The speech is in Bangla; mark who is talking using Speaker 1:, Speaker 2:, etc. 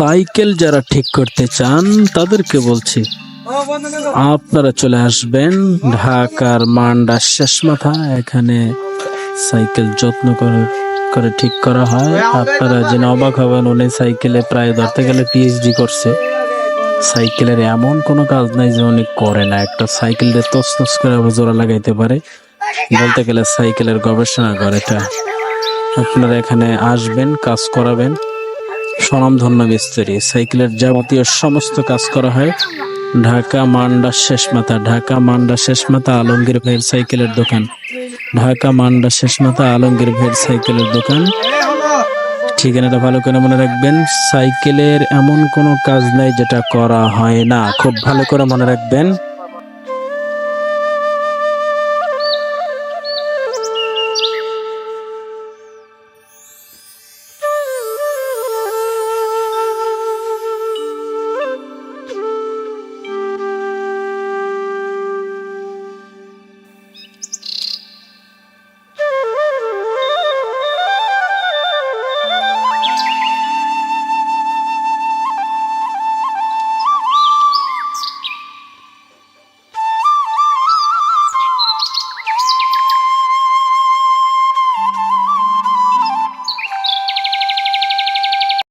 Speaker 1: সাইকেল যারা ঠিক করতে চান, তাদেরকে বলছি, আপনারা চলে আসবেন ঢাকার মান্ডা শেষ মাথা এখানে সাইকেল যত্ন করে করে ঠিক করা হয়। আপনারা জেনে অবাক হবেন, উনি সাইকেলে প্রায় ধরতে গেলে পিএইচডি করছে। সাইকেলের এমন কোনো কাজ নাই যে উনি করে না। একটা সাইকেল দিয়ে তস করে আবার জোড়া লাগাইতে পারে। বলতে গেলে সাইকেলের গবেষণা করে এটা। আপনারা এখানে আসবেন, কাজ করাবেন। স্বনামধন্য মিস্ত্রি। সাইকেলের যাবতীয় সমস্ত কাজ করা হয়। ঢাকা মান্ডা শেষ মাথা ঢাকা মান্ডা শেষ মাথা আলমগীর ভাইয়ের সাইকেলের দোকান। ঢাকা মান্ডা শেষ মাথা আলমগীর ভাইয়ের সাইকেলের দোকান। ঠিকানাটা ভালো করে মনে রাখবেন, সাইকেলের এমন কোনো কাজ নাই যেটা করা হয় না। খুব ভালো করে মনে রাখবেন।